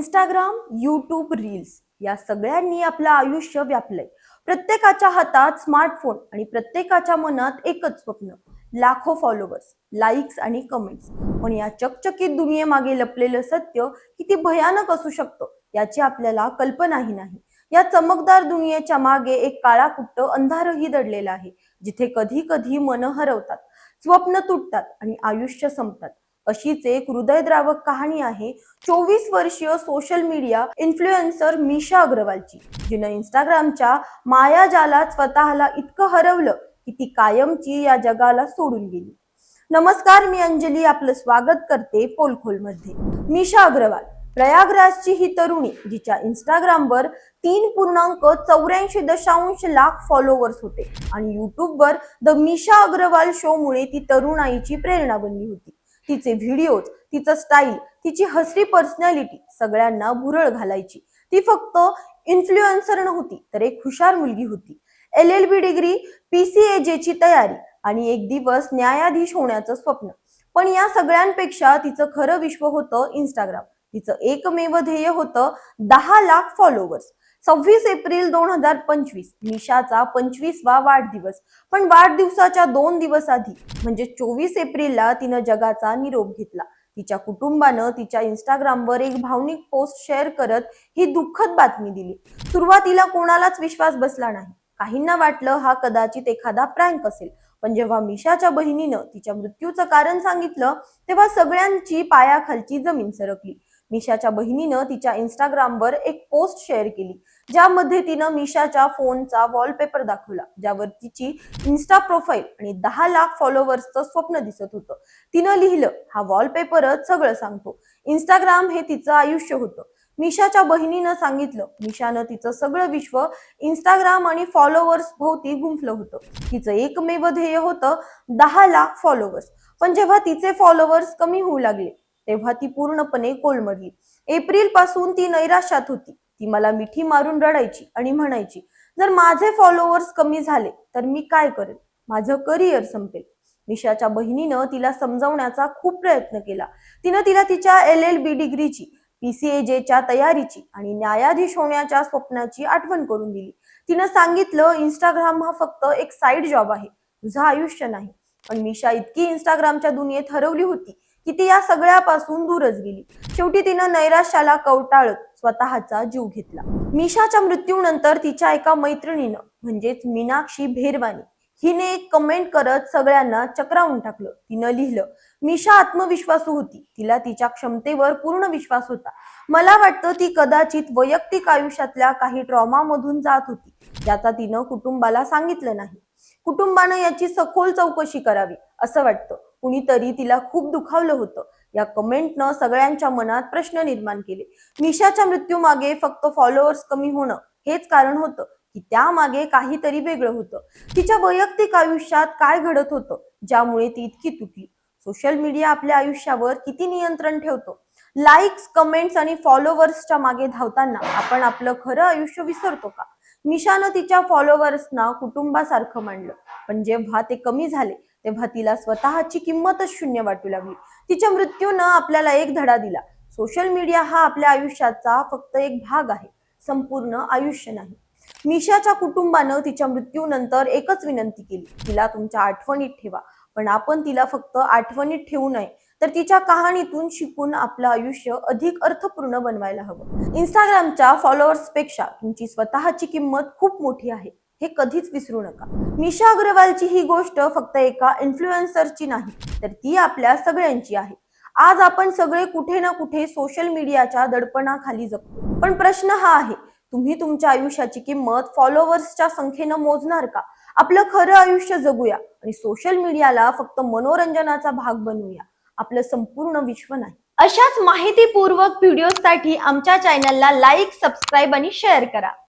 Instagram YouTube reels या सगळ्यांनी आपलं आयुष्य व्यापलंय. प्रत्येकाच्या हातात स्मार्टफोन आणि प्रत्येकाच्या मनात एकच स्वप्न लाखो फॉलोअर्स लाईक्स आणि कमेंट्स पण या चकचकीत दुनियेमागे लपलेलं सत्य किती भयानक असू शकतं याची आपल्याला कल्पनाही नाही. या चमकदार दुनियेच्या मागे एक काळा कुट्ट अंधारही दडलेला आहे जिथे कधी कधी मन हरवतात स्वप्न तुटतात आणि आयुष्य संपतात. अशीच एक हृदयद्रावक कहाणी आहे. चोवीस वर्षीय सोशल मीडिया इन्फ्लुएन्सर मिशा अग्रवालची जिनं इंस्टाग्रामच्या मायाजालात स्वतःला इतकं हरवलं की ती कायमची या जगाला सोडून गेली. नमस्कार मी अंजली. आपलं स्वागत करते पोलखोलमध्ये. मिशा अग्रवाल प्रयागराजची ही तरुणी जिच्या इंस्टाग्रामवर तीन पूर्णांक चौऱ्याऐंशी दशांश लाख फॉलोअर्स होते. आणि युट्यूबवर द मिशा अग्रवाल शो मुळे ती तरुणाईची प्रेरणा बनली होती. तिचे व्हिडिओज तिचं स्टाईल तिची हसरी पर्सनॅलिटी सगळ्यांना भुरळ घालायची. ती फक्त इन्फ्लुएन्सर नव्हती तर एक हुशार मुलगी होती. एल एल बी डिग्री पीसीएजे ची तयारी आणि एक दिवस न्यायाधीश होण्याचं स्वप्न. पण या सगळ्यांपेक्षा तिचं खरं विश्व होतं इंस्टाग्राम तिचं एकमेव ध्येय होतं दहा लाख फॉलोअर्स सव्वीस एप्रिल दोन हजार पंचवीस निशाचा पंचवीसवा वाढदिवस. पण वाढदिवसाच्या दोन दिवस आधी म्हणजे चोवीस एप्रिलला तिनं जगाचा निरोप घेतला. तिच्या कुटुंबानं तिच्या इंस्टाग्रामवर एक भावनिक पोस्ट शेअर करत ही दुःखद बातमी दिली. सुरुवातीला कोणालाच विश्वास बसला नाही. काहींना वाटलं हा कदाचित एखादा प्रँक असेल. पण जेव्हा मिशाच्या बहिणीनं तिच्या मृत्यूचं कारण सांगितलं तेव्हा सगळ्यांची पायाखालची जमीन सरकली. मिशाच्या बहिणीनं तिच्या इंस्टाग्रामवर एक पोस्ट शेअर केली. ज्यामध्ये तिनं मिशाच्या फोनचा वॉलपेपर दाखवला ज्यावर तिची इन्स्टा प्रोफाईल आणि दहा लाख फॉलोअर्सचं स्वप्न दिसत होतं. तिनं लिहिलं हा वॉलपेपरच सगळं सांगतो. इंस्टाग्राम हे तिचं आयुष्य होतं. मिशाच्या बहिणीनं सांगितलं मिशानं तिचं सगळं विश्व इंस्टाग्राम आणि फॉलोअर्स भोवती गुंफलं होतं. तिचं एकमेव ध्येय होतं दहा लाख फॉलोअर्स पण जेव्हा तिचे फॉलोअर्स कमी होऊ लागले तेव्हा ती पूर्णपणे कोलमडली. एप्रिलपासून ती नैराश्यात होती. ती मला मिठी मारून रडायची आणि म्हणायची जर माझे फॉलोअर्स कमी झाले तर मी काय करेन? माझं करिअर संपेल. मिशाच्या बहिणीनं तिला समजावण्याचा खूप प्रयत्न केला. तिनं तिला तिच्या एल एल बी डिग्रीची पीसीएजेच्या तयारीची आणि न्यायाधीश होण्याच्या स्वप्नाची आठवण करून दिली. तिनं सांगितलं इंस्टाग्राम हा फक्त एक साईड जॉब आहे. तुझं आयुष्य नाही. पण मिशा इतकी इंस्टाग्रामच्या दुनियेत हरवली होती की ती या सगळ्यापासून दूरच गेली. शेवटी तिनं नैराश्याला कवटाळत स्वतःचा जीव घेतला. मिशाच्या मृत्यूनंतर तिच्या एका मैत्रिणीनं म्हणजेच मीनाक्षी भेरवानी हिने एक कमेंट करत सगळ्यांना चक्रावून टाकलं. तिनं लिहिलं मिशा आत्मविश्वासू होती. तिला तिच्या क्षमतेवर पूर्ण विश्वास होता. मला वाटतं ती कदाचित वैयक्तिक आयुष्यातल्या काही ट्रॉमामधून जात होती ज्याचा तिनं कुटुंबाला सांगितलं नाही. कुटुंबानं याची सखोल चौकशी करावी असं वाटतं. कुणीतरी तिला खूप दुखावलं होतं. या कमेंटनं सगळ्यांच्या मनात प्रश्न निर्माण केले. मिशाच्या मृत्यूमागे फक्त फॉलोअर्स कमी होणं हेच कारण होतं की त्यामागे काहीतरी वेगळं होतं. तिच्या वैयक्तिक आयुष्यात काय घडत होतं ज्यामुळे ती इतकी तुटली? सोशल मीडिया आपल्या आयुष्यावर किती नियंत्रण ठेवतो? लाईक्स कमेंट्स आणि फॉलोअर्सच्या मागे धावताना आपण आपलं खरं आयुष्य विसरतो का? मिशानं तिच्या फॉलोअर्सना कुटुंबासारखं मांडलं. पण जेव्हा ते कमी झाले तेव्हा तिला स्वतःची किंमतच शून्य वाटू लागली. तिच्या मृत्यूनं आपल्याला एक धडा दिला. सोशल मीडिया हा आपल्या आयुष्याचा फक्त एक भाग आहे. संपूर्ण आयुष्य नाही. मिशाच्या कुटुंबानं तिच्या मृत्यूनंतर एकच विनंती केली. तिला तुमच्या आठवणीत ठेवा. पण आपण तिला फक्त आठवणीत ठेवू नये. तर तिच्या कहाणीतून शिकून आपलं आयुष्य अधिक अर्थपूर्ण बनवायला हवं. इंस्टाग्रामच्या फॉलोअर्सपेक्षा तुमची स्वतःची किंमत खूप मोठी आहे. हे कधीच विसरू नका. मिशा अग्रवालची ही गोष्ट फक्त एका इन्फ्लुएन्सरची नाही तर ती आपल्या सगळ्यांची आहे. आज आपण सगळे कुठे ना कुठे सोशल मीडियाच्या दडपणाखाली जगतो. पण प्रश्न हा आहे तुम्ही तुमच्या आयुष्याची किंमत फॉलोअर्सच्या संख्येनं मोजणार का? आपलं खरं आयुष्य जगूया आणि सोशल मीडियाला फक्त मनोरंजनाचा भाग बनवूया. आपलं संपूर्ण विश्व नाही. अशाच माहितीपूर्वक व्हिडिओसाठी आमच्या चॅनलला लाईक सबस्क्राईब आणि शेअर करा.